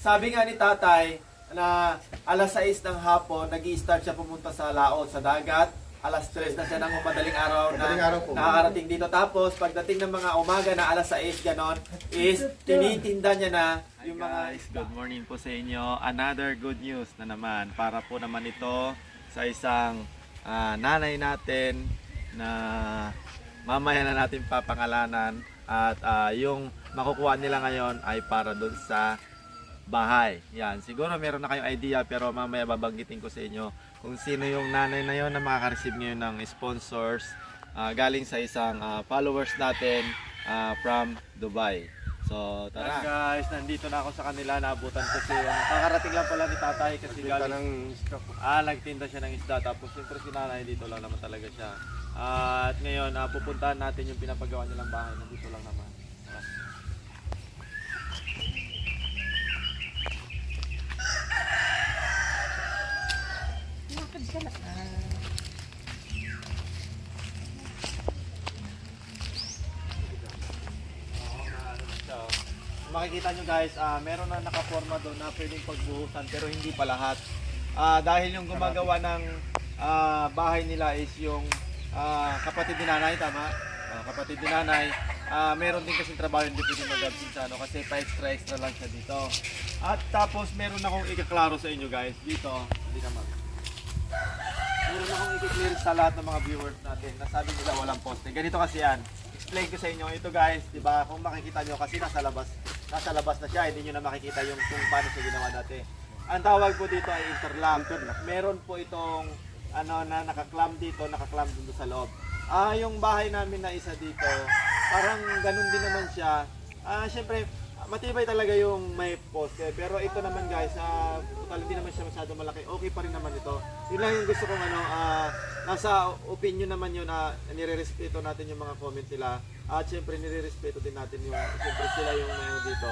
sabi nga ni tatay na alas 6 ng hapon, nag start siya pumunta sa laot, sa dagat. Alas 3 na siya ng madaling araw na Madaling araw po. nakakarating dito. Tapos, pagdating ng mga umaga na alas 6, ganon, is tinitinda niya na yung mga guys, good morning po sa inyo. Another good news na naman. Para po naman ito sa isang ah, nanay natin na mamaya na natin papangalanan. At ah, yung makukuha nila ngayon ay para doon sa bahay. Yan, siguro meron na kayong idea pero mamaya babanggitin ko sa inyo kung sino yung nanay na yon na makaka-receive ngayon ng sponsors ah, galing sa isang ah, followers natin ah, from Dubai. So, tara. guys, nandito na ako sa kanila. Naabutan ko si, ano, kakarating lang pala ni tatay kasi Kita galing, ng po. ah, nagtinda siya ng isda. Tapos, siyempre si nanay dito lang naman talaga siya. at ngayon, ah, pupuntahan natin yung pinapagawa nilang bahay. Nandito lang naman. Tara. Lakad ka na. Makikita nyo guys, ah, meron na nakaporma doon na pwedeng pagbuhusan pero hindi pa lahat. Ah, dahil yung gumagawa ng ah, bahay nila is yung ah, kapatid ni nanay, tama? Ah, kapatid ni nanay. Ah, meron din kasi trabaho hindi pwedeng mag-absent sa ano kasi pa extra extra lang siya dito. At tapos meron akong ikaklaro sa inyo guys dito. Hindi naman. Meron akong i-clear sa lahat ng mga viewers natin na sabi nila walang poste. Ganito kasi yan. Explain ko sa inyo. Ito guys, di ba? Kung makikita nyo kasi nasa labas, nasa labas na siya. Hindi nyo na makikita yung kung paano siya ginawa dati. Ang tawag po dito ay interlock. Meron po itong ano na nakaklam dito, nakaklam dito sa loob. Ah, yung bahay namin na isa dito, parang ganun din naman siya. Ah, syempre, matibay talaga yung may poste. Pero ito naman guys, ah, total hindi naman siya masyado malaki. Okay pa rin naman ito. Yun lang yung gusto kong ano, ah, nasa opinion naman yun na nire-respeto natin yung mga comment nila. At syempre nire-respeto din natin yung, syempre sila yung ano dito.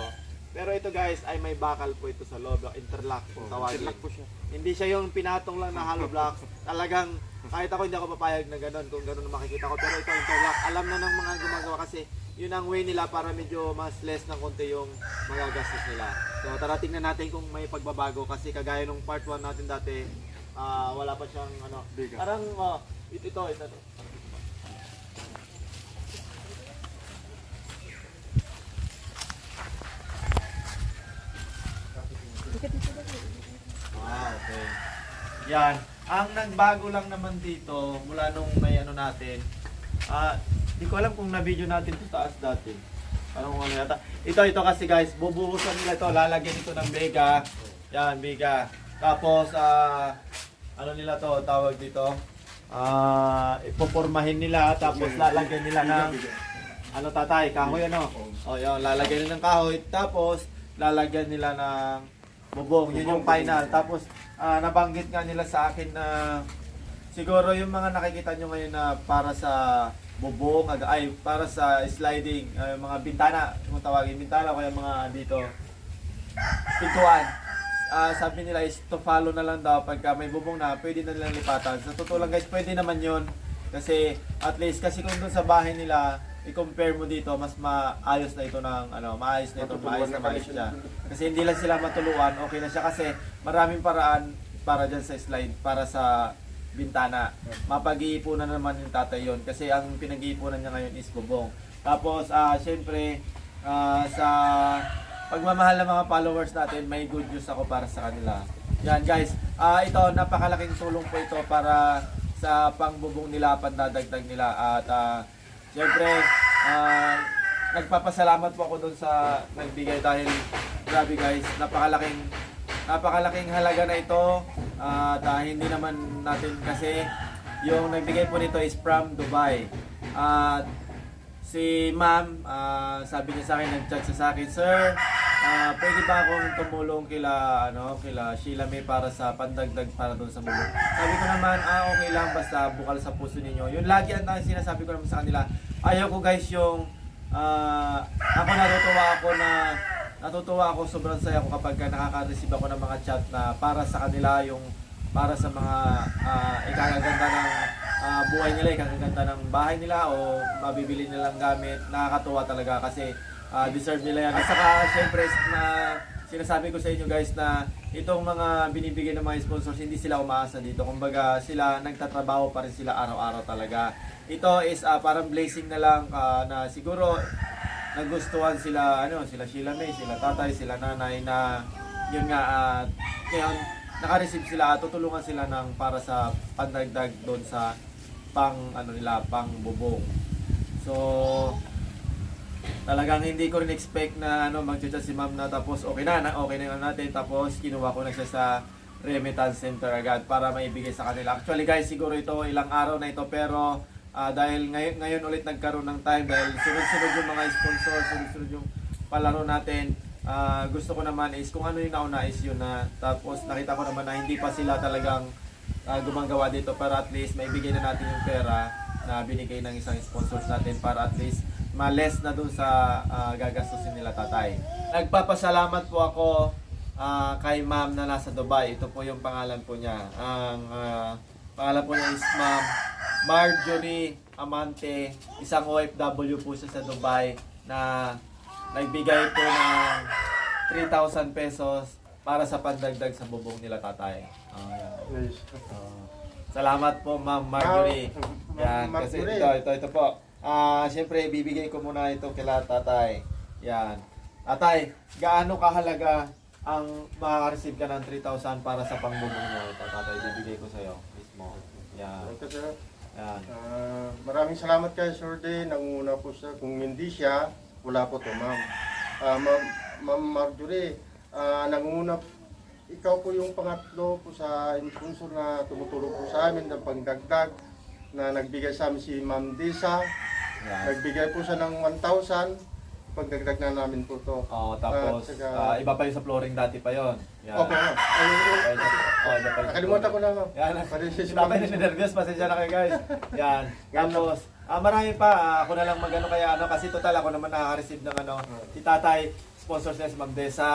Pero ito guys ay may bakal po ito sa loob, interlock po tawagin. Interlock po siya. Hindi siya yung pinatong lang na hollow blocks. Talagang kahit ako hindi ako papayag na ganun kung ganun makikita ko. Pero ito interlock. Alam na ng mga gumagawa kasi yun ang way nila para medyo mas less ng konti yung magagastos nila. So tara tingnan natin kung may pagbabago kasi kagaya nung part 1 natin dati ah, wala pa siyang ano. Biga. Parang oh, ito ito ito. ito. Ah, okay. Yan. Ang nagbago lang naman dito mula nung may ano natin. Ah, di ko alam kung na-video natin to taas dati. Parang kung ano yata. Ito, ito kasi guys, bubuhusan nila ito. Lalagyan ito ng bega. Yan, bega. Tapos, ah, ano nila to, tawag dito. Ah, ipopormahin nila. Tapos lalagyan nila ng, ano tatay, kahoy ano. O, yun, lalagyan nila ng kahoy. Tapos, lalagyan nila ng bubong. Yun yung final. Tapos, ah, nabanggit nga nila sa akin na siguro yung mga nakikita nyo ngayon na para sa bubong, ag- ay para sa sliding, ay, mga bintana, kung tawagin bintana, kaya mga dito, pintuan. Ah, sabi nila is to follow na lang daw pagka may bubong na, pwede na nilang lipatan. Sa totoo lang guys, pwede naman yun. Kasi at least, kasi kung doon sa bahay nila, i-compare mo dito, mas maayos na ito ng, ano, maayos na ito, maayos na maayos siya. Kasi hindi lang sila matuluan, okay na siya kasi maraming paraan para dyan sa slide, para sa bintana. Mapag-iipunan naman yung tatay yon kasi ang pinag-iipunan niya ngayon is bubong. Tapos, ah syempre, ah, sa pagmamahal ng mga followers natin, may good news ako para sa kanila. Yan guys, ah ito, napakalaking tulong po ito para sa pangbubong nila, pandadagdag nila. At ah, syempre, ah, nagpapasalamat po ako doon sa nagbigay dahil grabe guys, napakalaking napakalaking halaga na ito at ah, hindi naman natin kasi yung nagbigay po nito is from Dubai. At si ma'am, ah, sabi niya sa akin, nag-chat sa akin, Sir, ah, pwede ba akong tumulong kila, ano, kila Sheila May para sa pandagdag para doon sa bubong? Sabi ko naman, ah, okay lang, basta bukal sa puso ninyo. Yun lagi ang sinasabi ko naman sa kanila. Ayaw ko guys yung, ah, ako natutuwa ako na, natutuwa ako, sobrang saya ko kapag nakaka-receive ako ng mga chat na para sa kanila yung para sa mga uh, ikagaganda ng ah, buhay nila, ikagaganda ng bahay nila o mabibili nilang gamit. Nakakatuwa talaga kasi ah, deserve nila yan. At saka syempre na sinasabi ko sa inyo guys na itong mga binibigay ng mga sponsors, hindi sila umaasa dito. Kumbaga, sila nagtatrabaho pa rin sila araw-araw talaga. Ito is ah, parang blessing na lang ah, na siguro nagustuhan sila, ano, sila Sheila May, sila tatay, sila nanay na yun nga, at ngayon, naka-receive sila, at tutulungan sila ng para sa pandagdag doon sa pang, ano nila, pang bubong. So, talagang hindi ko rin expect na ano mag-chat si ma'am na tapos okay na, na okay na yun natin tapos kinuha ko na siya sa remittance center agad para maibigay sa kanila. Actually guys, siguro ito ilang araw na ito pero ah, dahil ngayon, ngayon ulit nagkaroon ng time dahil sunod-sunod yung mga sponsor, sunod-sunod yung palaro natin. Ah, gusto ko naman is kung ano yung nauna is yun na tapos nakita ko naman na hindi pa sila talagang ah, gumagawa dito para at least maibigay na natin yung pera na binigay ng isang sponsors natin para at least ma-less na dun sa ah, gagastusin nila tatay. Nagpapasalamat po ako ah, kay ma'am na nasa Dubai. Ito po yung pangalan po niya. Ang ah, pangalan po niya is ma'am Marjorie Amante. Isang OFW po siya sa Dubai na nagbigay po ng 3,000 pesos para sa pandagdag sa bubong nila tatay. Ah, yan. Ah, salamat po Ma'am Marjorie. Ah, Yan, kasi ito, ito, ito po. Ah, siyempre bibigay ko muna ito kila tatay. Yan. Tatay, gaano kahalaga ang makaka-receive ka ng 3,000 para sa pangbubong mo? Ito, tatay, bibigay ko sa'yo mismo. Yan. Okay, sir. Yan. Ah, maraming salamat kay Sir Day. Nanguna po siya. Kung hindi siya, wala po to, ma'am. Ah, ma'am, ma'am Marjorie, ah, nanguna ikaw po yung pangatlo po sa sponsor na tumutulong po sa amin ng pangdagdag na nagbigay sa amin si Ma'am Disa. Yan. Nagbigay po siya ng 1,000. Pagdagdag na namin po to. Oh, tapos, Ah, saka- ah, iba pa yung sa flooring dati pa yon. Yan. Opo, ma'am. Ayun, Iba yung sa- oh, iba pa yung sa Nakalimutan ko na, ma'am. Yan. Pwede si Ma'am na nervous, pasensya na kayo guys. Yan. Tapos, ah, marami pa. Ah, ako na lang magano kaya ano kasi total ako naman nakaka-receive ng ano. Si Tatay, sponsors niya si Ma'am Desa,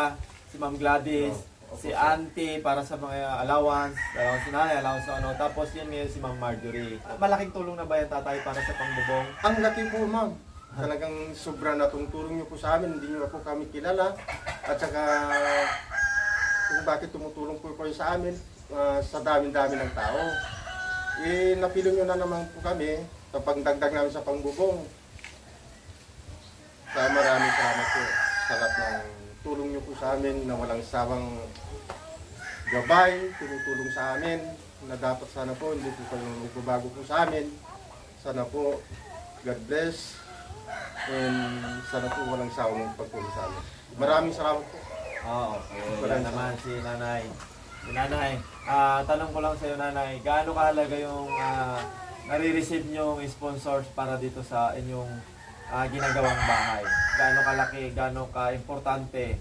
si Ma'am Gladys, Oh, si Auntie para sa mga allowance, allowance nanay, allowance sa ano. Tapos yan ngayon si Ma'am Marjorie. Malaking tulong na ba yan Tatay para sa pangbubong? Ang laki po, ma'am. Talagang sobra na tulong niyo po sa amin. Hindi niyo po kami kilala. At saka kung bakit tumutulong po kayo sa amin ah, sa dami-dami ng tao. Eh, napilo niyo na naman po kami sa pagdagdag namin sa pangbubong. Kaya maraming salamat po sa lahat ng tulong niyo po sa amin na walang sawang gabay, tinutulong sa amin na dapat sana po hindi po kayo magbabago po sa amin. Sana po God bless and sana po walang sawang pagtulong sa amin. Maraming salamat po. Oo, okay. Yan Maraming naman si nanay. Si nanay, ah, tanong ko lang sa'yo nanay, gaano kahalaga yung ah, nare-receive nyo sponsors para dito sa inyong ah, ginagawang bahay? Gaano kalaki, gaano ka-importante?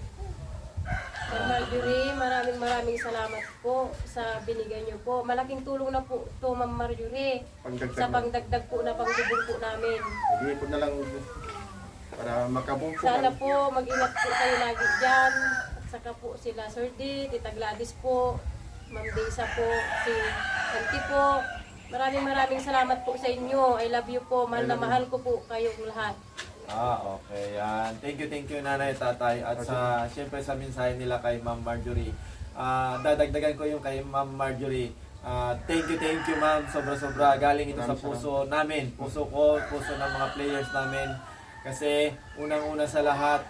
Sir Marjorie, maraming maraming salamat po sa binigay niyo po. Malaking tulong na po to Ma'am Marjorie Pagdagdag sa na. pangdagdag po na pangbubong po namin. Hindi po na lang para makabong po Sana kami. po mag-ingat po kayo lagi dyan. At saka po sila Sir D, Tita Gladys po, Ma'am Desa po, si Auntie po. Maraming maraming salamat po sa inyo. I love you po. Mahal na mahal ko po kayong lahat. Ah, okay. Yan. Thank you, thank you nanay, tatay. At sa, syempre sa mensahe nila kay Ma'am Marjorie. Ah, dadagdagan ko yung kay Ma'am Marjorie. Ah, thank you, thank you ma'am. Sobra-sobra. Galing ito sa puso namin. Puso ko, puso ng mga players namin. Kasi unang-una sa lahat,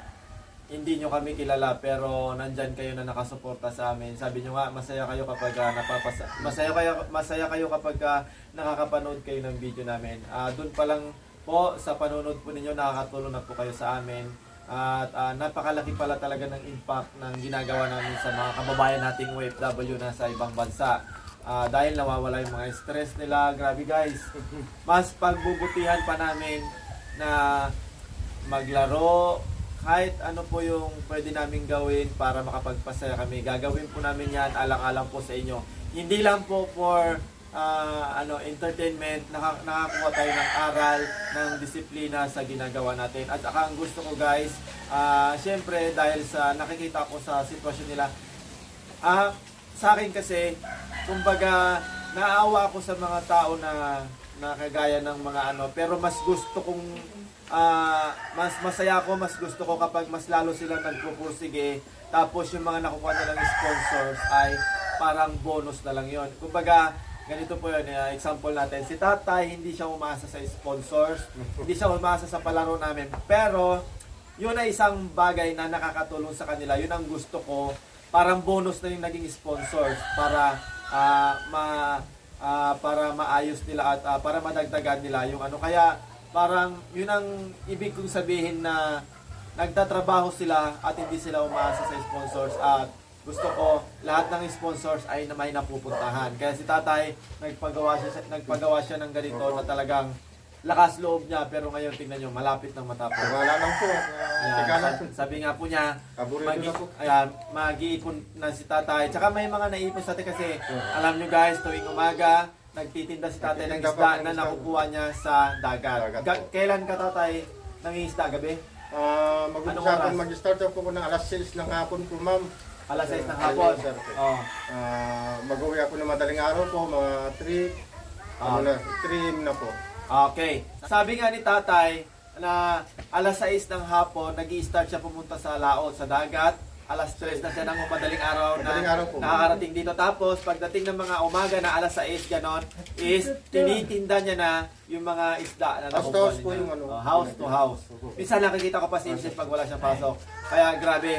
hindi nyo kami kilala pero nandyan kayo na nakasuporta sa amin. Sabi nyo nga, masaya kayo kapag ah, napapasa masaya kayo masaya kayo kapag ah, nakakapanood kayo ng video namin. Ah, doon pa lang po sa panonood po ninyo nakakatulong na po kayo sa amin. At ah, napakalaki pala talaga ng impact ng ginagawa namin sa mga kababayan nating OFW na sa ibang bansa. Ah, dahil nawawala yung mga stress nila. Grabe guys. Mas pagbubutihan pa namin na maglaro, kahit ano po yung pwede namin gawin para makapagpasaya kami. Gagawin po namin yan alang-alang po sa inyo. Hindi lang po for ah, ano entertainment, naka, nakakuha tayo ng aral, ng disiplina sa ginagawa natin. At saka ang gusto ko guys, ah, syempre dahil sa nakikita ko sa sitwasyon nila, Ah, sa akin kasi, kumbaga, naawa ako sa mga tao na na kagaya ng mga ano, pero mas gusto kong ah, mas masaya ako, mas gusto ko kapag mas lalo silang nagpupursige Tapos yung mga nakukuha nilang sponsors ay parang bonus na lang yon. Kumbaga, ganito po yun, eh, example natin, si tatay hindi siya umasa sa sponsors, hindi siya umasa sa palaro namin, pero yun ay isang bagay na nakakatulong sa kanila. Yun ang gusto ko. Parang bonus na yung naging sponsors para ah, ma ah, para maayos nila at ah, para madagdagan nila yung ano. Kaya parang yun ang ibig kong sabihin na nagtatrabaho sila at hindi sila umaasa sa sponsors at gusto ko lahat ng sponsors ay na may napupuntahan. Kaya si tatay nagpagawa siya nagpagawa siya ng ganito na talagang lakas loob niya pero ngayon tingnan niyo malapit nang matapos. Wala lang po. Sabi nga po niya, magi, ayan, mag-iipon na si tatay. Tsaka may mga naipon sa atin kasi alam nyo guys, tuwing umaga, nagtitinda si tatay ng isda na nakukuha niya sa dagat. Ga- kailan ka tatay nangingisda gabi? Ah, mag-umpisa oras? po, mag-start po ko ng alas 6 ng hapon po, ma'am. Alas 6 ng hapon. sir. Oh. Ah, mag-uwi ako ng madaling araw po, mga 3, ano Ah. na, 3 na po. Okay. Sabi nga ni tatay na alas 6 ng hapon, nag start siya pumunta sa laot, sa dagat. Alas 3 na siya ng madaling araw na Madaling araw po. nakakarating dito. Tapos, pagdating ng mga umaga na alas 6, ganon, is tinitinda niya na yung mga isda na House to nakukuha house po niya. yung ano. Oh, house to house. Minsan nakikita ko pa si Imsit pag wala siyang pasok. Kaya grabe.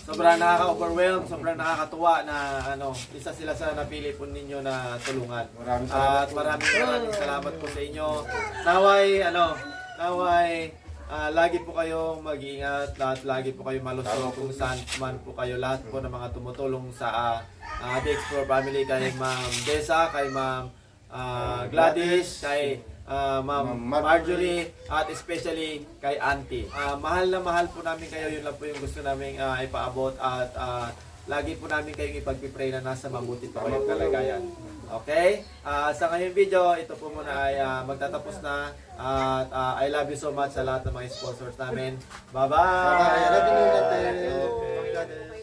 Sobrang nakaka-overwhelm, sobrang nakakatuwa na ano, isa sila sa napili po ninyo na tulungan. Maraming salamat At po. maraming maraming salamat po sa inyo. Naway, ano, naway, ah, lagi po kayong mag-iingat, lahat lagi po kayo malusog kung saan man po kayo, lahat po ng mga tumutulong sa uh, The Explore Family, kay Ma'am Desa, kay Ma'am ah, Gladys, kay ah, Ma'am Marjorie, at especially kay Auntie. Ah, mahal na mahal po namin kayo, yun lang po yung gusto namin ah, ipaabot at ah, lagi po namin kayong ipagpipray na nasa mabuti po kayong kalagayan. Okay? Ah, sa ngayong video, ito po muna ay ah, magtatapos na. At ah, I love you so much sa lahat ng mga sponsors namin. Bye-bye! Bye-bye. I love you, Ate. Okay.